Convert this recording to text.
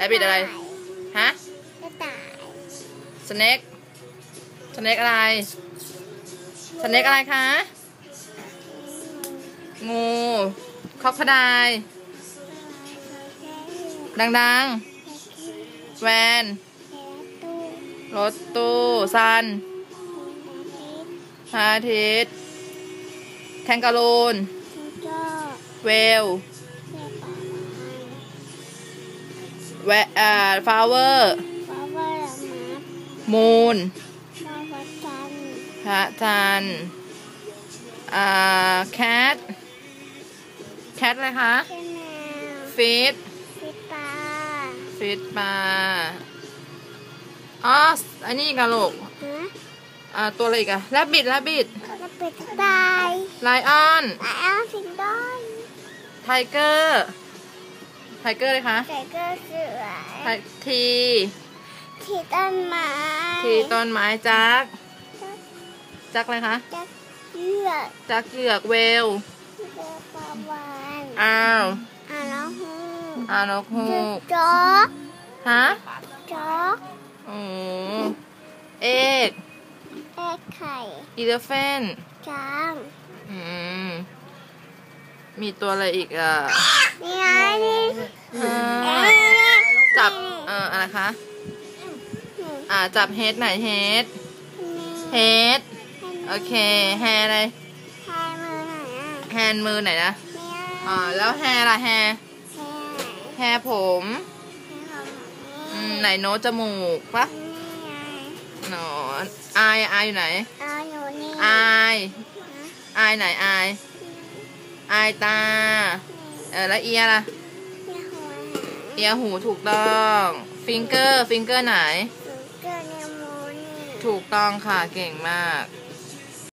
แรบบิดอะไร ฮะกระต่ายสเน็กสเน็กอะไรสเน็กอะไรคะ งูคอกคดายดังๆ แวนตู้รถตู้ซันอาพระอาทิตย์แคนการูนทิตย์ก็เวล แวอ่าฟลาวเวอร์เพราะว่าเรามามูนเราวัดกันพระจันทร์อ่าแคทแคทอะไรคะใช่แมวฟิตฟิตาฟิตปลาอ๋ออันนี้กันลูกฮะอ่าตัวอะไรอีกอะแรบบิดแรบบิดเราเป็ดตายไลออน แล้วเอาสิงโต ไทเกอร์ ไทเกอร์เลยคะไก่ก็เสือไททีที่ต้นไม้ ทีต้นไม้จัก จักอะไรคะจะเลือกจักเหยือกเวลเลือกปลาวานอ้าวอ่าน้องฮูอานกฮูจุกกจ๊อกฮะจ๊อกอืมเอกแอกไข่อีเลฟเฟนช้างอืมมีตัวอะไรอีกอะ นี่ไงนี่ อ่า เอ๊ะ จับ เอ่อ อะไรคะ อ่าจับเฮดไหนเฮดเฮดโอเคแฮอะไรแฮมือไหนอะแฮมือไหนนะอ่าแล้วแฮล่ะแฮร์แฮแฮผมไหนโน้ตจมูกปะนี่ไงหนอนอายอายอยู่ไหนเอาอยู่นี่อายอายไหนอายอายตา เออแล้วเอียล่ะนี่หัวเอียหูถูกต้อง ฟิงเกอร์ ฟิงเกอร์ไหน เกิดในมูนี่ ถูกต้องค่ะ เก่งมาก